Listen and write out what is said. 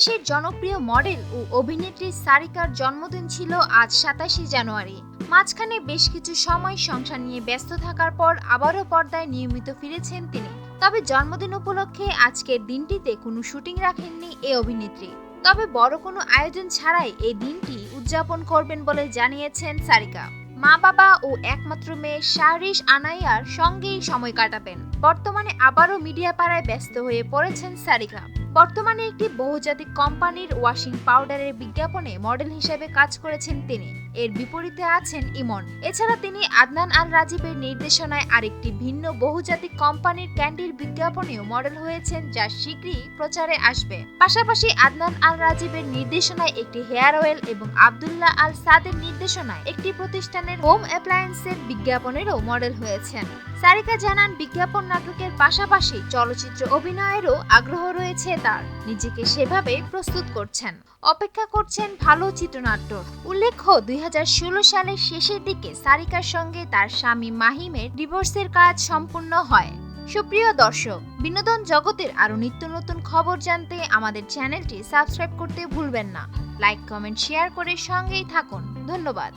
বাংলাদেশের জনপ্রিয় মডেল ও অভিনেত্রী সারিকার জন্মদিন ছিল আজ সাতাশে জানুয়ারি। মাঝখানে বেশ কিছু সময় সংসার নিয়ে ব্যস্ত থাকার পর আবারও পর্দায় নিয়মিত ফিরেছেন তিনি। তবে জন্মদিন উপলক্ষে আজকের দিনটিতে কোনো শুটিং রাখেননি এই অভিনেত্রী। তবে বড় কোনো আয়োজন ছাড়াই এই দিনটি উদযাপন করবেন বলে জানিয়েছেন সারিকা। মা বাবা ও একমাত্র মেয়ে শাহরিশ আনাইয়ার সঙ্গেই সময় কাটাবেন। বর্তমানে আবারও মিডিয়া পাড়ায় ব্যস্ত হয়ে পড়েছেন সারিকা বর্তমানে একটি বহুজাতিক কোম্পানির ওয়াশিং পাউডারের বিজ্ঞাপনে মডেল হিসেবে কাজ করেছেন তিনি। এর বিপরীতে আছেন ইমন। এছাড়া তিনি আদনান আল রাজীবের নির্দেশনায় আরেকটি ভিন্ন বহুজাতিক কোম্পানির ক্যান্ডির বিজ্ঞাপনেও মডেল হয়েছেন যা শীঘ্রই প্রচারে আসবে। পাশাপাশি আদনান আল রাজীবের নির্দেশনায় একটি হেয়ার অয়েল এবং আবদুল্লাহ আল সাদের নির্দেশনায় একটি প্রতিষ্ঠানের হোম অ্যাপ্লায়েন্সের বিজ্ঞাপনেরও মডেল হয়েছেন। সারিকা জানান, বিজ্ঞাপন নাটকের পাশাপাশি চলচ্চিত্র অভিনয়েরও আগ্রহ রয়েছে তার। নিজেকে সেভাবে প্রস্তুত করছেন। অপেক্ষা করছেন ভালো চিত্রনাট্য। উল্লেখ্য, দুই সালের শেষের দিকে সারিকার সঙ্গে তার স্বামী মাহিমের ডিভোর্সের কাজ সম্পূর্ণ হয়। সুপ্রিয় দর্শক, বিনোদন জগতের আরও নিত্য নতুন খবর জানতে আমাদের চ্যানেলটি সাবস্ক্রাইব করতে ভুলবেন না। লাইক, কমেন্ট, শেয়ার করে সঙ্গেই থাকুন। ধন্যবাদ।